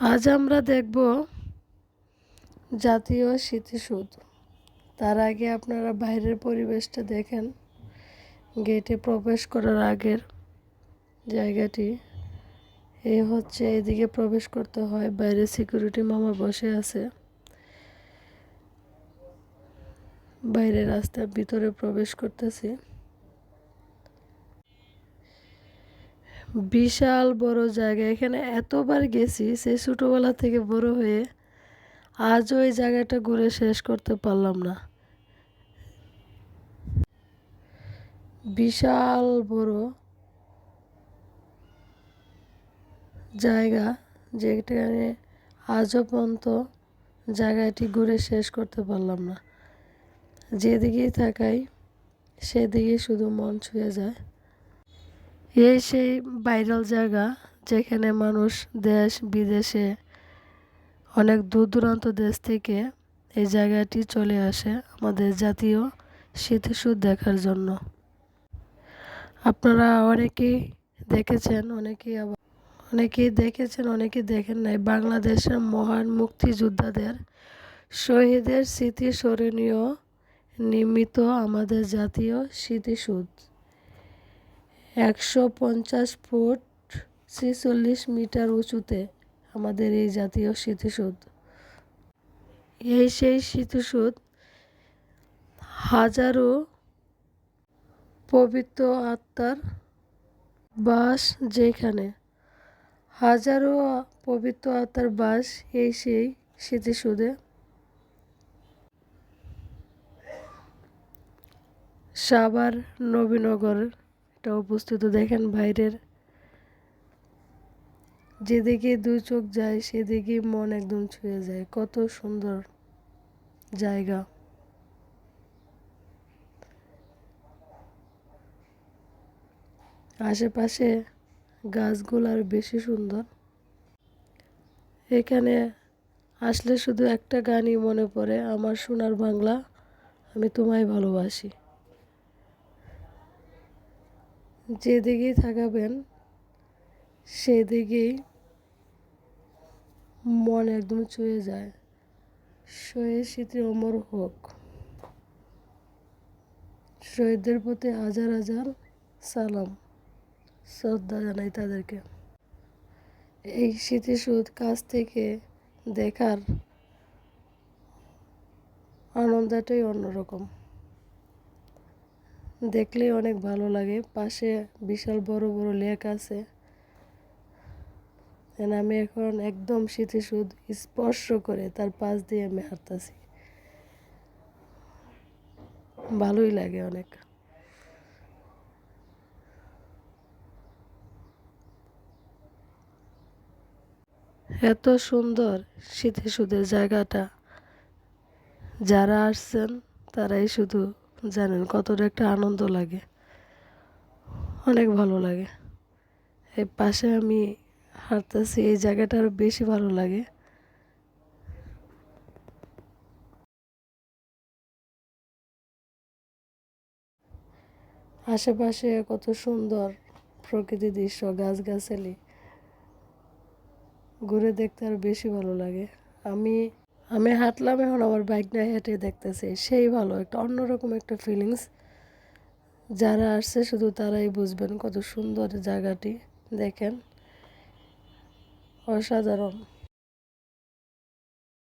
আজ আমরা দেখব জাতীয় স্মৃতিসৌধ। তার আগে আপনারা বাইরের পরিবেশটা দেখেন। গেটে প্রবেশ করার আগের জায়গাটি। এই হচ্ছে এদিকে প্রবেশ করতে হয়, বাইরে সিকিউরিটি মামা বসে আছে। বাইরে রাস্তার ভিতরে প্রবেশ করতেছি। বিশাল বড় জায়গা। এখানে এতবার গেছি সেই ছোটোবেলা থেকে বড় হয়ে আজও ওই জায়গাটা ঘুরে শেষ করতে পারলাম না। বিশাল বড় জায়গা, যেখানে আজও পর্যন্ত জায়গাটি ঘুরে শেষ করতে পারলাম না। যেদিকেই তাকাই, সেদিকেই শুধু মন ছুঁয়ে যায়। এই সেই ভাইরাল জায়গা যেখানে মানুষ দেশ বিদেশে অনেক দূর দূরান্ত দেশ থেকে এই জায়গাটি চলে আসে আমাদের জাতীয় স্মৃতিসৌধ দেখার জন্য। আপনারা অনেকেই দেখেছেন, অনেকেই আবার অনেকেই দেখেছেন, অনেকেই দেখেন নাই বাংলাদেশের মহান মুক্তিযোদ্ধাদের শহীদের স্মৃতি স্মরণীয় নির্মিত আমাদের জাতীয় স্মৃতিসৌধ একশো পঞ্চাশ ফুট ছেচল্লিশ মিটার উঁচুতে আমাদের এই জাতীয় স্মৃতিসৌধ। এই সেই স্মৃতিসৌধ হাজারো পবিত্র আত্মার বাস যেখানে হাজারো পবিত্র আত্মার বাস এই সেই স্মৃতিসৌধে। সাভার নবীনগর এটা অবস্থিত দেখেন বাইরের। যেদিকে দুই চোখ যায়, সেদিকে মন একদম ছুঁয়ে যায়। কত সুন্দর জায়গা। আশেপাশে গাছগুলো আর বেশি সুন্দর। এখানে আসলে শুধু একটা গানই মনে পড়ে, আমার সোনার বাংলা আমি তোমায় ভালোবাসি। যেদিকেই থাকাবেন সেদিকেই মন একদম ছুঁয়ে যায়। শহীদ স্মৃতি অমর হোক। শহীদদের প্রতি হাজার হাজার সালাম, শ্রদ্ধা জানাই তাদেরকে। এই স্মৃতিসৌধ কাছ থেকে দেখার আনন্দটাই অন্যরকম। দেখলেই অনেক ভালো লাগে। পাশে বিশাল বড় বড় লেক আছে। আমি এখন একদম স্মৃতিসৌধ স্পর্শ করে তার পাশ দিয়ে আমি হাঁটতেছি। ভালোই লাগে অনেক। এত সুন্দর স্মৃতিসৌধের জায়গাটা। যারা আসছেন, তারাই শুধু জানেন, কতটা একটা আনন্দ লাগে। অনেক ভালো লাগে। এই পাশে আমি হাঁটতেছি, এই জায়গাটা আরও বেশি ভালো লাগে। আশেপাশে কত সুন্দর প্রকৃতি দৃশ্য, গাছগাছালি। ঘুরে দেখতে আরও বেশি ভালো লাগে। আমি আমি হাঁটলাম, এখন আমার বাইক নিয়ে হেঁটে দেখতেছি। সেই ভালো একটা, অন্যরকম একটা ফিলিংস যারা আসছে, শুধু তারাই বুঝবেন কত সুন্দর জায়গাটি। দেখেন, অসাধারণ।